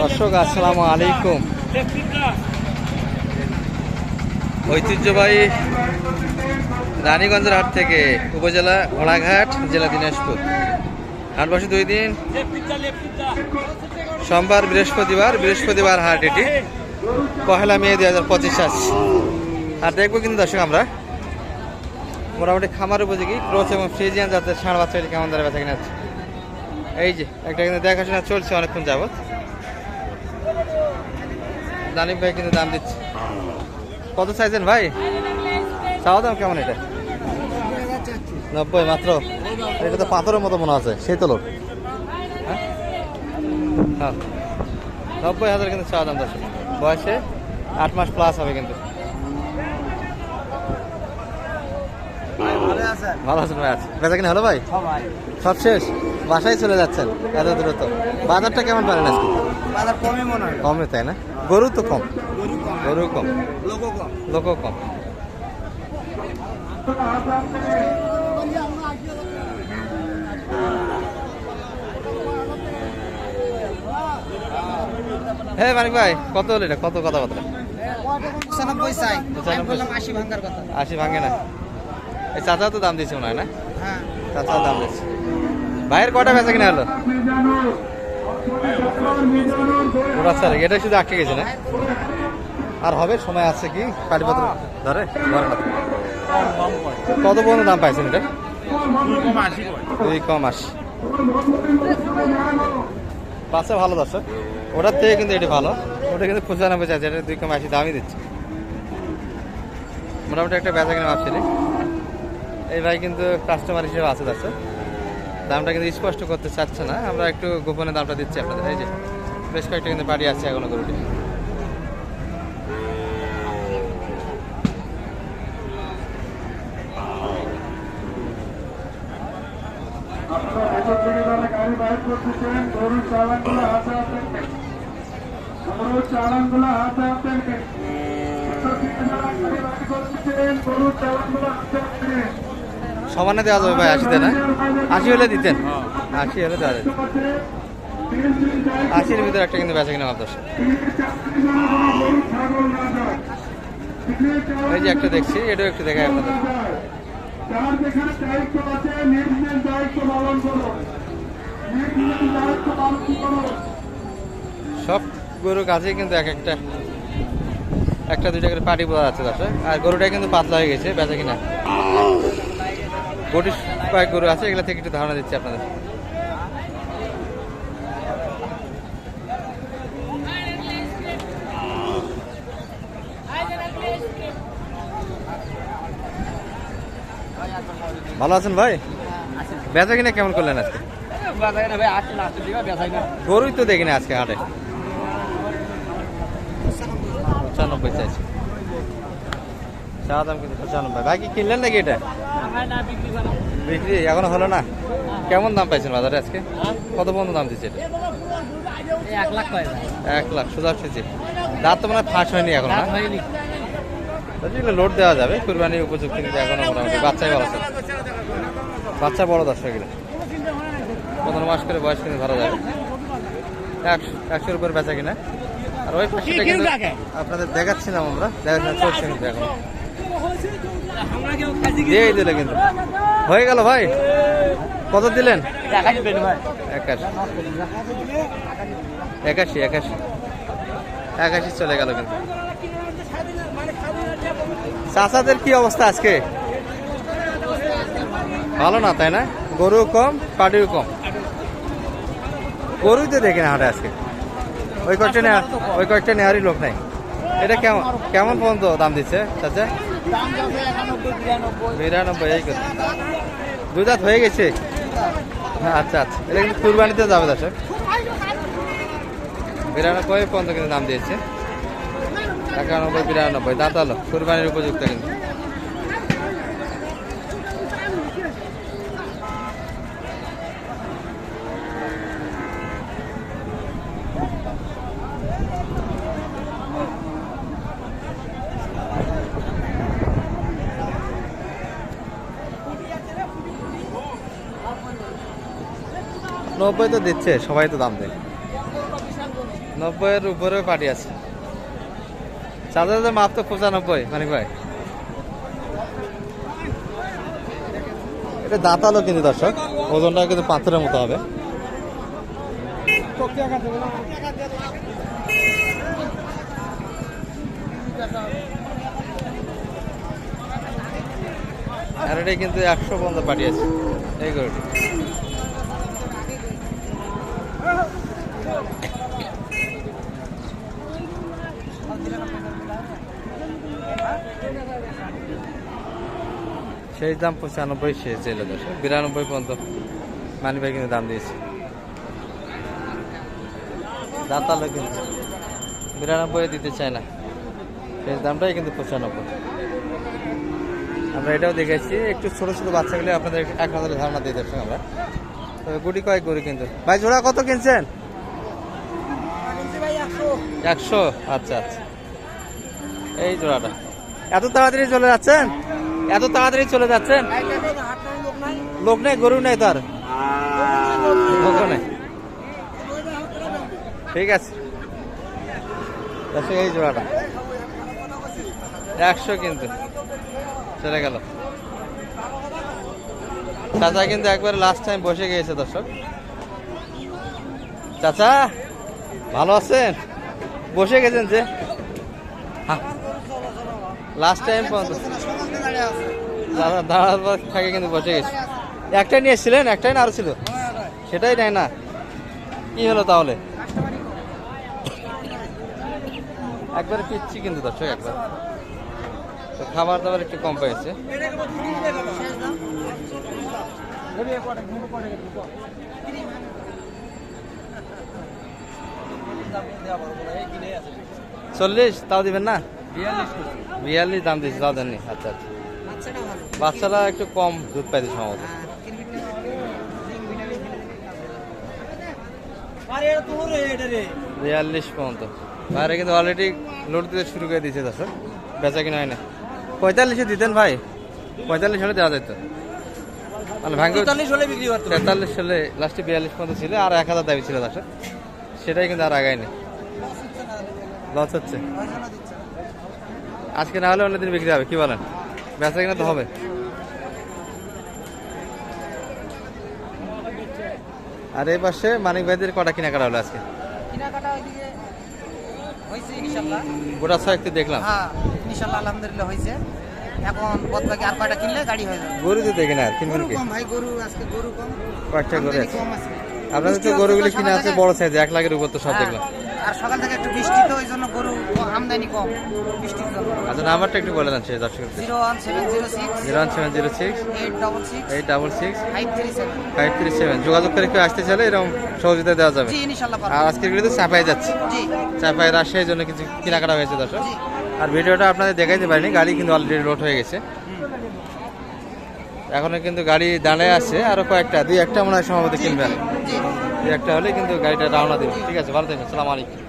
দর্শক, আসসালামু আলাইকুম। ঐতিহ্যবাহী রানীগঞ্জের হাট থেকে উপজেলা ঘোড়াঘাট, জেলা দিনাজপুর। হাট বসে দুই দিন। সোমবার বৃহস্পতিবার বৃহস্পতিবার হাট এটি। পহেলা মে দুই হাজার পঁচিশ আসছে আর দেখব কিন্তু দর্শক আমরা। মোটামুটি খামার উপযোগী, ক্রোচ এবং ফ্রিজিয়ান জাতের ষাঁড় বাচ্চাটি কেমন দ্বারা বেচা কিনা আছে। এই যে, একটা কিন্তু দেখাশোনা চলছে অনেকক্ষণ যাবত দানিক ভাই কিন্তু দাম দিচ্ছে। কত চাইছেন ভাই? চাওয়া দাম কেমন এটা? নব্বই মাত্র। এটা তো পাথরের মতো মনে আছে সেই তো লোক। হ্যাঁ। নব্বই হাজার কিন্তু চাওয়া দাম বয়সে আট মাস প্লাস হবে কিন্তু। ভালো আছেন ভাই আছে বেচা কিনা হলো ভাই? সব শেষ? বাসায় চলে যাচ্ছেন এত দ্রুত? বাজারটা কেমন পারেন আজকে? বাজার কমই মনে হয়। কমে তাই না? গরু তো কম। গরু কম। গরু কম। লোকও কম। হ্যাঁ মানিক ভাই কত হলো এটা? কত কথা বার্তা পঁচানব্বই চাই। পঁচানব্বই। আমি আশি ভাঙ্গার কথা। আশি ভাঙে না। চাচা তো দাম দিচ্ছে মনে হয় না? হ্যাঁ। চাচা দাম দিচ্ছে ভাইয়ের কটা বেচা কিনা হলো? স্যার এটা শুধু আটকে গেছে না? আর হবে? সময় আছে কি? কালীপত্র ধরে? ধরে কত পর্যন্ত দাম পাইছেন এটা? দুই কম আশি পাশে ভালো দর্শক। ওটার থেকে কিন্তু এটি ভালো। ওটা কিন্তু পঁচানব্বই চাইছে এটা দুই কম আশি দামই দিচ্ছে। মোটামুটি একটা বেচা কিনা ভাবছি। এই ভাই কিন্তু কাস্টমার হিসেবে আছে দর্শক দামটা কিন্তু স্পষ্ট করতে চাচ্ছে না। আমরা একটু গোপনে দামটা দিচ্ছি আপনাদের, এই যে। বেশ কয়েকটা কিন্তু বাড়ি আছে এখনও গরুটি। চালানগুলো হাতে হাতে গরুর চালানগুলো হাতে সমানে দেওয়া যাবে ভাই আশিতে না আশি হলে দিতেন? আশি হলে দেওয়া যেত আশির ভিতরে একটা কিন্তু বেচা কিনা ভাব দর্শক এই যে একটা দেখছি এটাও একটু দেখাই আপনাদের। সব গরুর কাছেই কিন্তু এক একটা একটা দুইটা করে পাটি বোঝা যাচ্ছে দর্শক। আর গরুটা কিন্তু পাতলা হয়ে গেছে বেচা কিনা। গোটি কয়েক গরু আছে, এগুলা থেকে একটু ধারণা দিচ্ছি আপনাদের। ভালো আছেন ভাই? বেচা কিনা কেমন করলেন আজকে? গরুই তো দেখিনি আজকে হাটে। পঁচানব্বই চাইছে। চা দাম কিন্তু পঁচানব্বই। ভাই কি কিনলেন নাকি এটা? বিক্রি এখনও হলো না? কেমন দাম পাইছেন বাজারে আজকে? কত পর্যন্ত দাম দিচ্ছে এটা? এক লাখ এক লাখ সোজা উঠেছে। দাঁত তো মনে ফাঁস হয়নি এখন না? হয়নি। এগুলো লোড দেওয়া যাবে কুরবানির উপযুক্ত কিন্তু এখনও মোটামুটি। বাচ্চাই ভালো আছে। বাচ্চা বড় দর্শক এগুলো। পনেরো মাস করে বয়স কিন্তু ধরা যাবে একশো একশোর উপর বেচা কিনা। আর ওই আপনাদের দেখাচ্ছিলাম আমরা। দেখাচ্ছিলাম চলছে কিন্তু এখন। দিলে কিন্তু হয়ে গেল ভাই? কত দিলেন? একাশি। একাশি একাশি। একাশি চলে গেল কিন্তু। চাষাদের কি অবস্থা আজকে? ভালো না, তাই না? গরু কম, পাটিও কম। গরুই তো দেখি না হাটে আজকে। ওই কয়েকটা ওই কয়েকটা নেওয়ারই লোক নাই। এটা কেমন কেমন পর্যন্ত দাম দিচ্ছে চাচা? বিরানব্বই এই কথা। দুই হয়ে গেছে? হ্যাঁ আচ্ছা আচ্ছা। এটা কিন্তু কুরবানিতে যাবে দর্শক। বিরানব্বই পর্যন্ত কিন্তু দাম দিয়েছে। একানব্বই, বিরানব্বই। দাঁতালো, কুরবানির উপযুক্ত কিন্তু। নব্বই তো দিচ্ছে, সবাই তো দাম দেয়। নব্বইয়ের উপরেও পাটি আছে। চাচাদের মাপ তো পঁচানব্বই, মানিক ভাই। এটা দাঁতালো কিন্তু দর্শক, ওজনটা কিন্তু পাথরের মতো হবে। আর এটা কিন্তু একশো পর্যন্ত পাটি আছে, এই গরুটি। সেই দাম পঁচানব্বই, সে ছিল দর্শক বিরানব্বই পর্যন্ত মানি ভাই কিন্তু দাম দিয়েছে। দাঁতালো কিন্তু বিরানব্বই দিতে চায় না। সেই দামটাই কিন্তু পঁচানব্বই। আমরা এটাও দেখেছি, একটু ছোট ছোট বাচ্চাগুলো আপনাদের এক নজরে ধারণা দিয়ে দর্শক আমরা। তবে গুটি কয়েক গরু কিন্তু। ভাই, জোড়া কত কিনছেন? একশো। আচ্ছা আচ্ছা। এই জোড়াটা। এত তাড়াতাড়ি চলে যাচ্ছেন? এত তাড়াতাড়ি চলে যাচ্ছেন লোক নেই, গরু নেই তার? নেই। ঠিক আছে। এই জোড়াটা। একশো কিন্তু। চলে গেল। চাচা কিন্তু একবার লাস্ট টাইম বসে গিয়েছে, দর্শক। চাচা, ভালো আছেন? বসে গেছেন যে? লাস্ট টাইম পর্যন্ত। দাঁড়া দাঁড়ার থাকে কিন্তু বসে গেছে। একটাই নিয়ে এসেছিলেন একটাই না আরও ছিল? সেটাই নেয় না। কি হলো তাহলে? একবারে পিচ্ছি কিন্তু দর্শক, একবার। তো খাবার দাবার একটু কম পেয়েছে। চল্লিশ? তাও দিবেন না? বিয়াল্লিশ দাম দিয়েছে, তাও দেননি। আচ্ছা আচ্ছা। বাচ্চারা একটু কম দুধ পাইতে সম্ভবত। বিয়াল্লিশ পর্যন্ত। বাইরে কিন্তু অলরেডি লোড দিতে শুরু করে দিয়েছে দর্শক। বেচা কিনা হয় না পঁয়তাল্লিশে দিতেন ভাই। পঁয়তাল্লিশ হলে দেওয়া যেত। মানে তেতাল্লিশ হলে লাস্টে বিয়াল্লিশ পর্যন্ত ছিল আর এক হাজার দাবি ছিল দর্শক। সেটাই কিন্তু আর আগায়নি লস হচ্ছে। আজকে না হলে অন্যদিন বিক্রি হবে কি বলেন? বেচা কিনা তো হবে। আর এই পাশে মানিক ভাইদের কটা কেনাকাটা হলো আজকে? গোটা ছয় একটু দেখলাম। হ্যাঁ ইনশাল্লাহ আলহামদুলিল্লাহ হয়েছে। এখন আর কয়টা কিনলে গাড়ি হয়ে যাবে। গরু তো আর কিনবেন কি? ভাই গরু আজকে গরু কম। কয়েকটা গরু আছে। আপনাদের তো বৃষ্টি গরুগুলি কিনে আছে বড় সাইজ এক লাখের উপর তো সব হ্যাঁ, দেখলাম। আর সকাল থেকে একটু বৃষ্টি তো ওই জন্য গরু আমদানি কম বৃষ্টির জন্য। আচ্ছা নাম্বারটা একটু বলে দেন সে দর্শক zero one seven zero six zero one seven zero six eight double six eight double six five three seven. Five three seven. যোগাযোগ করে কেউ আসতে চাইলে এরকম সহযোগিতা দেওয়া যাবে। আর আজকের ভিডিওতে চাপাই যাচ্ছে। চাপাই রাজশাহীর জন্য কিছু কেনাকাটা হয়েছে দর্শক। আর ভিডিওটা আপনাদের দেখাইতে পারিনি গাড়ি কিন্তু অলরেডি লোড হয়ে গেছে। এখনও কিন্তু গাড়ি দাঁড়ায় আছে আরও কয়েকটা দুই একটা মনে হয় সম্ভবত কিনবেন। দুই একটা হলে কিন্তু গাড়িটা রওনা দেবে। ঠিক আছে ভালো থাকবেন সালাম আলাইকুম।